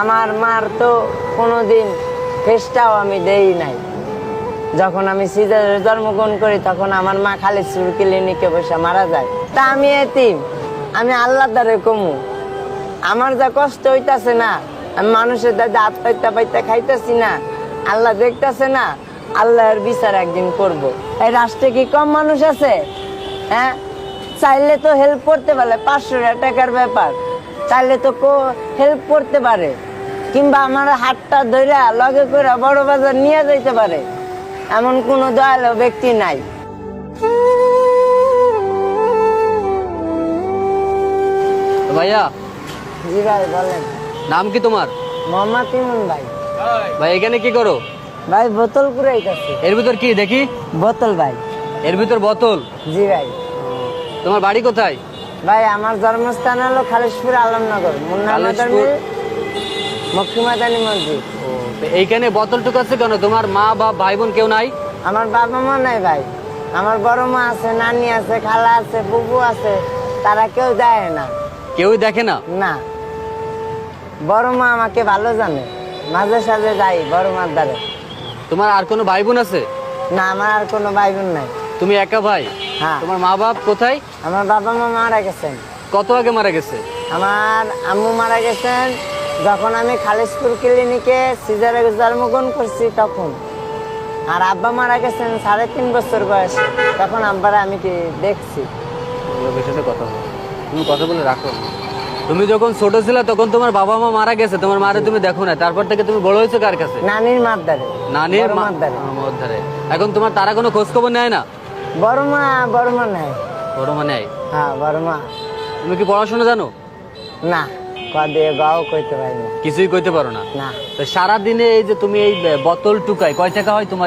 আমার মার তো কোনোদিন ফেসটাও আমি দেই নাই। যখন আমি সিজারে জন্মগ্রহণ করি, তখন আমার মা খালি সুর ক্লিনিকে বসে মারা যায়। তা আমি এতিম, আমি আল্লাহ দ্বারে কমু। আমার যা কষ্ট হইতাছে না, আমি মানুষের দাদা হাত পাইতে পাইতে খাইতেছি না, আল্লাহ দেখতাছে না, আল্লাহর বিচার একদিন করব। এই রাষ্ট্রে কি কম মানুষ আছে? হ্যাঁ? চাইলে তো হেল্প করতে পারে পাঁচশো টাকার ব্যাপার। চাইলে তো হেল্প করতে পারে। কিংবা আমার হাতটা ধইরা লগে করে বড় বাজার নিয়ে যাইতে পারে। এমন কোনো দয়ালু ব্যক্তি নাই। ভাইয়া জি ভাই বলেন। নাম কি তোমার? মোহাম্মদ ইমন ভাই। ভাই এখানে কি করো? ভাই বোতল কুড়াইতেছে এর ভিতর কি দেখি? বোতল ভাই। এর ভিতর বোতল? জি ভাই। তোমার বাড়ি কোথায়? ভাই আমার জন্মস্থান হলো খালিশপুর আলমনগর মুন্না খালিশপুর? মক্কিমাদানি মসজিদ। এইখানে বোতল টুক আছে কেন? তোমার মা বা ভাই বোন কেউ নাই? আমার বাবা মা নাই ভাই। আমার বড় মা আছে নানি আছে খালা আছে বুবু আছে তারা কেউ দেয় না। কেউ দেখে না? না। বড় মা আমাকে ভালো জানে। মাঝে সাঝে যাই বড় মার দ্বারে। তোমার আর কোনো ভাই বোন আছে? না আমার আর কোনো ভাই বোন নাই। তুমি একা ভাই? হ্যাঁ। তোমার মা বাপ কোথায়? আমার বাবা মা মারা গেছেন। কত আগে মারা গেছে? আমার আম্মু মারা গেছেন। যখন আমি খালিশপুর ক্লিনিকে সিজারে জন্মগ্রহণ করছি তখন। আর আব্বা মারা গেছেন সাড়ে তিন বছর বয়স। তখন আব্বার আমি কি দেখছি। সাথে কথা বলো। তুমি কথা বলে রাখো। তুমি যখন ছোট ছিলে তখন তোমার বাবা মা মারা গেছে। তোমার মারে তুমি দেখো না তারপর থেকে তুমি বড় হয়েছো কার কাছে? নানির মাদ্দারে নানির মাদ্দারে আহ, এখন তোমার তারা কোনো খোঁজ খবর নেয় না? বর্মা বর্মা নাই। বড় মা নেয় হ্যাঁ বর্মা তুমি কি পড়াশোনা জানো? না কদে গাও কইতে পারি না। কিছুই কইতে পারো না। না। তো সারা দিনে এই যে তুমি এই বোতল টুকাই কয় টাকা হয় তোমার?